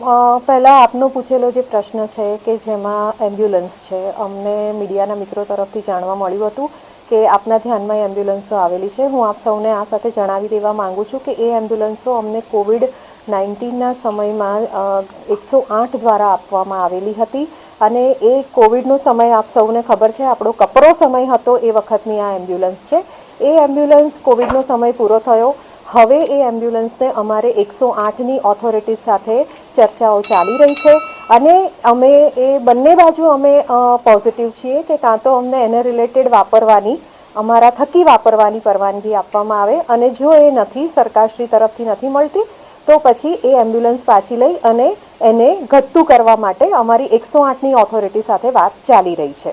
પહેલાં આપનો પૂછેલો જે પ્રશ્ન છે કે જેમાં એમ્બ્યુલન્સ છે, અમને મીડિયાના મિત્રો તરફથી જાણવા મળ્યું હતું કે આપના ધ્યાનમાં એમ્બ્યુલન્સો આવેલી છે. હું આપ સૌને આ સાથે જણાવી દેવા માંગુ છું કે એ એમ્બ્યુલન્સો અમને કોવિડ નાઇન્ટીનના સમયમાં એકસો આઠ દ્વારા આપવામાં આવેલી હતી અને એ કોવિડનો સમય આપ સૌને ખબર છે, આપણો કપરો સમય હતો એ વખતની આ એમ્બ્યુલન્સ છે. એ એમ્બ્યુલન્સ કોવિડનો સમય પૂરો થયો. હવે એ એમ્બ્યુલન્સને અમારે એકસો આઠની ઓથોરિટી સાથે ચર્ચાઓ ચાલી રહી છે અને અમે એ બંને બાજુ અમે પોઝિટિવ છીએ કે કાં તો અમને એને રિલેટેડ વાપરવાની, અમારા થકી વાપરવાની પરવાનગી આપવામાં આવે અને જો એ નથી, સરકારશ્રી તરફથી નથી મળતી, તો પછી એ એમ્બ્યુલન્સ પાછી લઈ અને એને ઘટતું કરવા માટે અમારી એકસો આઠની ઓથોરિટી સાથે વાત ચાલી રહી છે.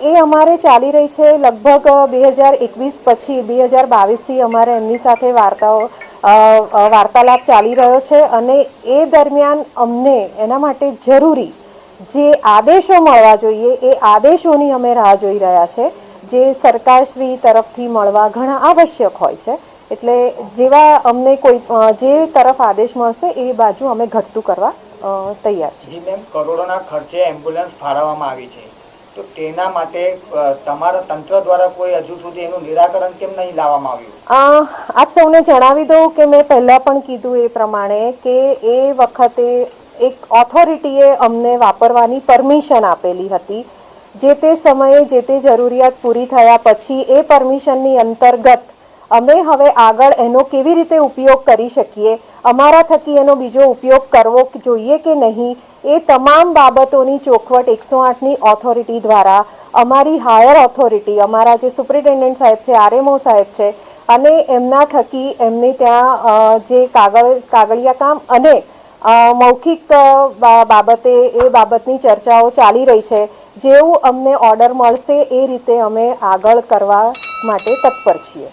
એ અમારે ચાલી રહી છે. લગભગ બે હજાર એકવીસ પછી બે હજાર બાવીસથી અમારે એમની સાથે વાર્તાઓ વાર્તાલાપ ચાલી રહ્યો છે અને એ દરમિયાન અમને એના માટે જરૂરી જે આદેશો મળવા જોઈએ, એ આદેશોની અમે રાહ જોઈ રહ્યા છે. જે સરકારશ્રી તરફથી મળવા ઘણા આવશ્યક હોય છે. એટલે જેવા અમને કોઈ જે તરફ આદેશ મળશે, એ બાજુ અમે ઘટતું કરવા તૈયાર છે. જી મેમ કરોડોના ખર્ચે એમ્બ્યુલન્સ ફાળવવામાં આવી છે. તો તેના માટે તમારા તંત્ર દ્વારા કોઈ હજુ સુધી એનું નિરાકરણ કેમ નહીં લાવવામાં આવ્યું? આપ સૌને જણાવી દઉં કે મેં પહેલાં પણ કીધું એ પ્રમાણે કે એ વખતે એક ઓથોરિટીએ અમને વાપરવાની પરમિશન આપેલી હતી. જે તે સમયે જે તે જરૂરિયાત પૂરી થયા પછી એ પરમિશનની અંતર્ગત અમે હવે આગળ એનો કેવી રીતે ઉપયોગ કરી શકીએ, અમારા થકી એનો બીજો ઉપયોગ કરવો જોઈએ કે નહીં, એ તમામ બાબતોની ચોખવટ એકસો આઠની ઓથોરિટી દ્વારા અમારી હાયર ઓથોરિટી અમારા જે સુપ્રિન્ટેન્ડન્ટ સાહેબ છે, આરએમઓ સાહેબ છે, અને એમના થકી એમને ત્યાં જે કાગળ, કાગળિયા કામ અને મૌખિક બાબતે એ બાબતની ચર્ચાઓ ચાલી રહી છે, જેવું અમને ઓર્ડર મળશે એ રીતે અમે આગળ કરવા માટે તત્પર છીએ.